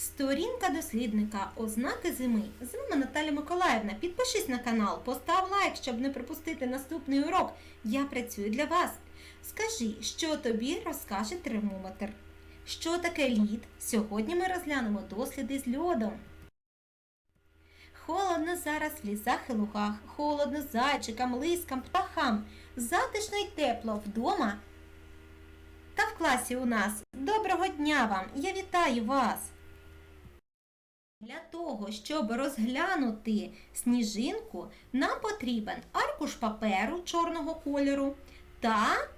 Сторінка дослідника Ознаки зими. З вами Наталя Миколаївна. Підпишись на канал, постав лайк, щоб не пропустити наступний урок. Я працюю для вас. Скажи, що тобі розкаже термометр. Що таке лід? Сьогодні ми розглянемо досліди з льодом. Холодно зараз в лісах і лугах, холодно зайчикам, лискам, птахам, затишно й тепло вдома та в класі у нас. Доброго дня вам! Я вітаю вас! Для того, щоб розглянути сніжинку, нам потрібен аркуш паперу чорного кольору та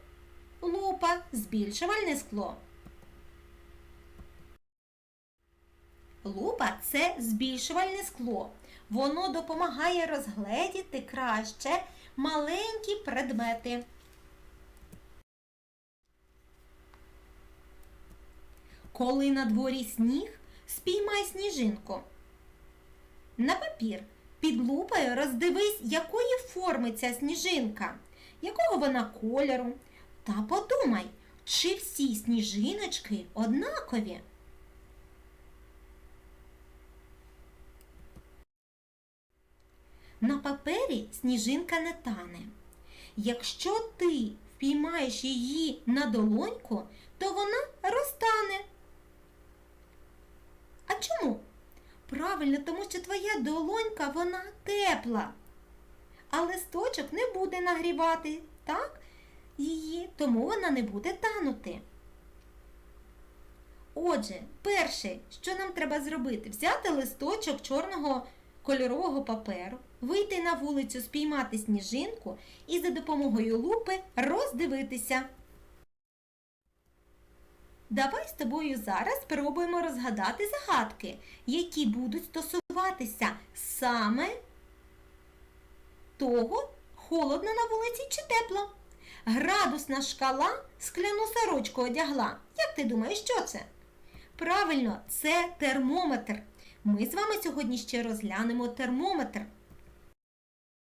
лупа збільшувальне скло. Лупа це збільшувальне скло. Воно допомагає розгледіти краще маленькі предмети. Коли на дворі сніг, спіймай сніжинку. На папір під лупою роздивись, якої форми ця сніжинка, якого вона кольору. Та подумай, чи всі сніжиночки однакові. На папері сніжинка не тане. Якщо ти впіймаєш її на долоньку, то вона розтане. А чому? Правильно, тому що твоя долонька вона тепла. А листочок не буде нагрівати, так? Її, тому вона не буде танути. Отже, перше, що нам треба зробити, взяти листочок чорного кольорового паперу, вийти на вулицю, спіймати сніжинку і за допомогою лупи роздивитися. Давай з тобою зараз спробуємо розгадати загадки, які будуть стосуватися саме того, холодно на вулиці чи тепло. Градусна шкала скляну сорочку одягла. Як ти думаєш, що це? Правильно, це термометр. Ми з вами сьогодні ще розглянемо термометр.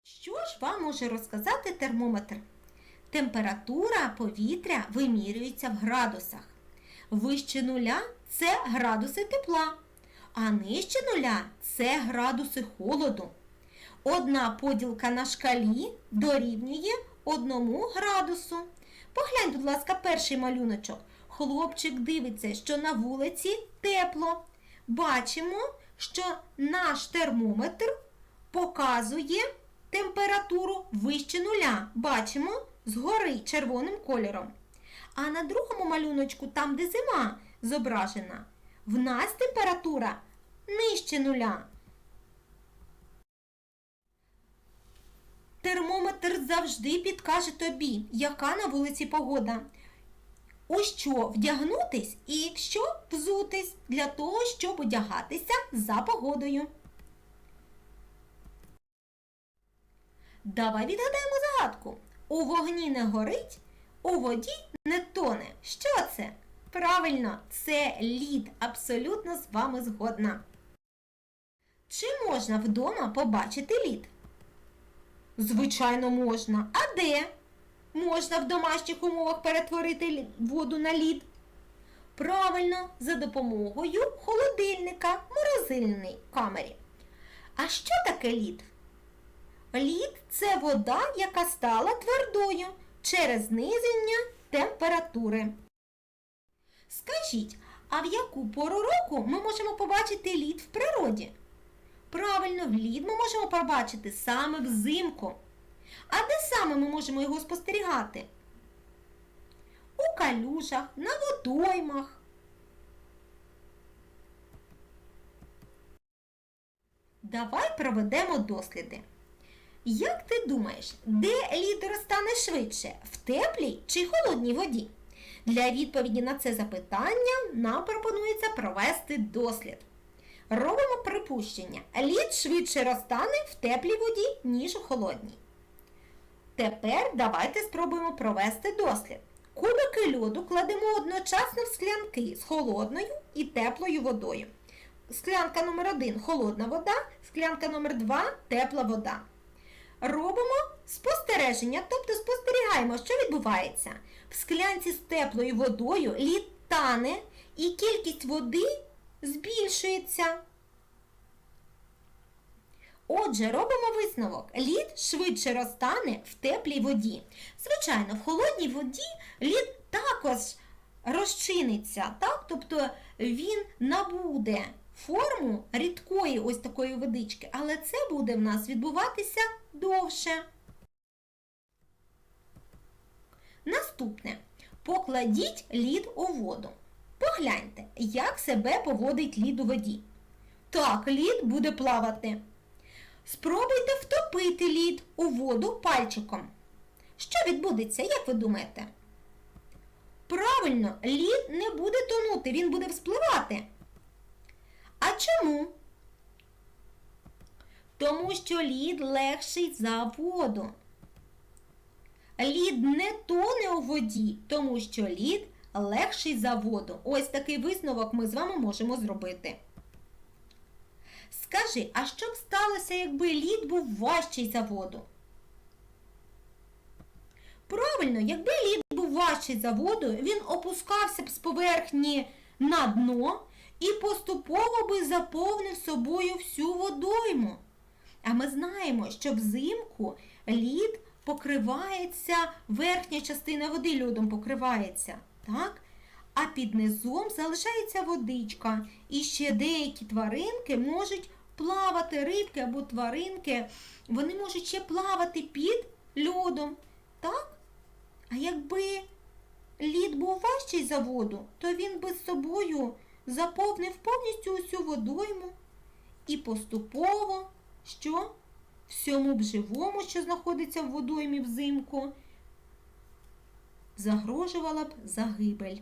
Що ж вам може розказати термометр? Температура повітря вимірюється в градусах. Вище нуля це градуси тепла, а нижче нуля це градуси холоду. Одна поділка на шкалі дорівнює одному градусу. Поглянь, будь ласка, перший малюночок. Хлопчик дивиться, що на вулиці тепло. Бачимо, що наш термометр показує температуру вище нуля. Бачимо згори червоним кольором. А на другому малюночку, там, де зима зображена, в нас температура нижче нуля. Термометр завжди підкаже тобі, яка на вулиці погода. У що вдягнутись і в що взутись для того, щоб одягатися за погодою. Давай відгадаємо загадку. У вогні не горить, у воді не тоне. Що це? Правильно, це лід. Абсолютно з вами згодна. Чи можна вдома побачити лід? Звичайно, можна. А де? Можна в домашніх умовах перетворити воду на лід? Правильно, за допомогою холодильника в морозильній камері. А що таке лід? Лід це вода, яка стала твердою через зниження температури. Скажіть, а в яку пору року ми можемо побачити лід в природі? Правильно, в лід ми можемо побачити саме взимку. А де саме ми можемо його спостерігати? У калюжах, на водоймах. Давай проведемо досліди. Як ти думаєш, де лід розтане швидше? В теплій чи холодній воді? Для відповіді на це запитання нам пропонується провести дослід. Робимо припущення. Лід швидше розтане в теплій воді, ніж у холодній. Тепер давайте спробуємо провести дослід. Кубики льоду кладемо одночасно в склянки з холодною і теплою водою. Склянка номер 1 холодна вода, склянка номер 2 тепла вода. Робимо спостереження, тобто спостерігаємо, що відбувається. В склянці з теплою водою лід тане і кількість води збільшується. Отже, робимо висновок. Лід швидше розтане в теплій воді. Звичайно, в холодній воді лід також розчиниться, так? тобто він набуде форму рідкої ось такої водички, але це буде в нас відбуватися довше. Наступне. Покладіть лід у воду. Погляньте, як себе поводить лід у воді. Так, лід буде плавати. Спробуйте втопити лід у воду пальчиком. Що відбудеться, як ви думаєте? Правильно, лід не буде тонути, він буде вспливати. А чому? Тому що лід легший за воду. Лід не тоне у воді, тому що лід легший за воду. Ось такий висновок ми з вами можемо зробити. Скажи, а що б сталося, якби лід був важчий за воду? Правильно, якби лід був важчий за воду, він опускався б з поверхні на дно і поступово би заповнив собою всю водойму. А ми знаємо, що взимку лід покривається, верхня частина води льодом покривається. так? А під низом залишається водичка. І ще деякі тваринки можуть плавати, рибки або тваринки, вони можуть ще плавати під льодом. так? А якби лід був важчий за воду, то він би з собою заповнив повністю усю водойму і поступово, що всьому б живому, що знаходиться в водоймі взимку, загрожувала б загибель.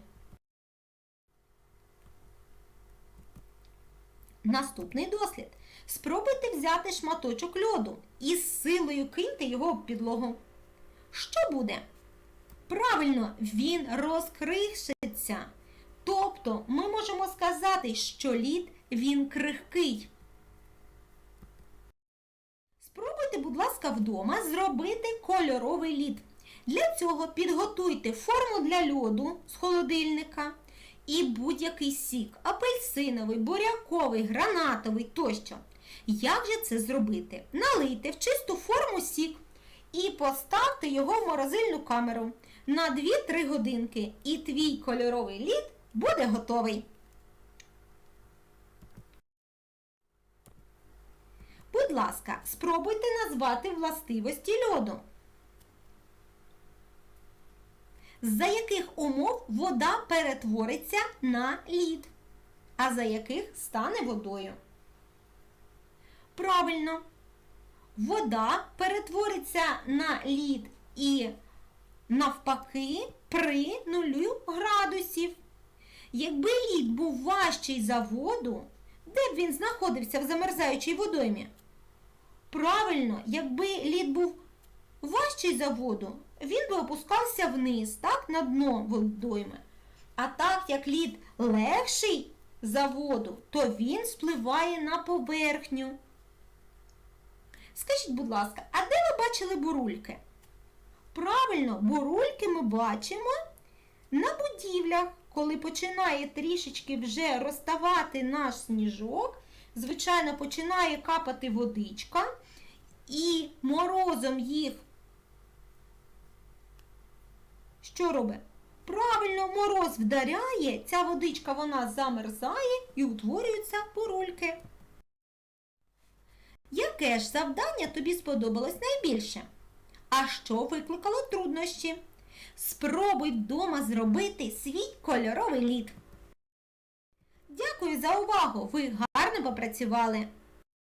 Наступний дослід. Спробуйте взяти шматочок льоду і з силою киньте його в підлогу. Що буде? Правильно, він розкришиться. Тобто ми можемо сказати, що лід він крихкий. Спробуйте, будь ласка, вдома зробити кольоровий лід. Для цього підготуйте форму для льоду з холодильника і будь-який сік апельсиновий, буряковий, гранатовий тощо. Як же це зробити? Налийте в чисту форму сік і поставте його в морозильну камеру на 2-3 годинки. І твій кольоровий лід буде готовий. Будь ласка, спробуйте назвати властивості льоду. За яких умов вода перетвориться на лід, а за яких стане водою? Правильно, вода перетвориться на лід і навпаки при нулю градусів. Якби лід був важчий за воду, де б він знаходився в замерзаючій водоймі? Правильно, якби лід був важчий за воду, він би опускався вниз, так, на дно водойми. А так як лід легший за воду, то він спливає на поверхню. Скажіть, будь ласка, а де ви бачили бурульки? Правильно, бурульки ми бачимо на будівлях, коли починає трішечки вже розставати наш сніжок, звичайно, починає капати водичка, і морозом їх що робить? Правильно, мороз вдаряє, ця водичка вона замерзає і утворюються бурульки. Яке ж завдання тобі сподобалось найбільше? А що викликало труднощі? Спробуй вдома зробити свій кольоровий лід. Дякую за увагу! Ви гарно попрацювали!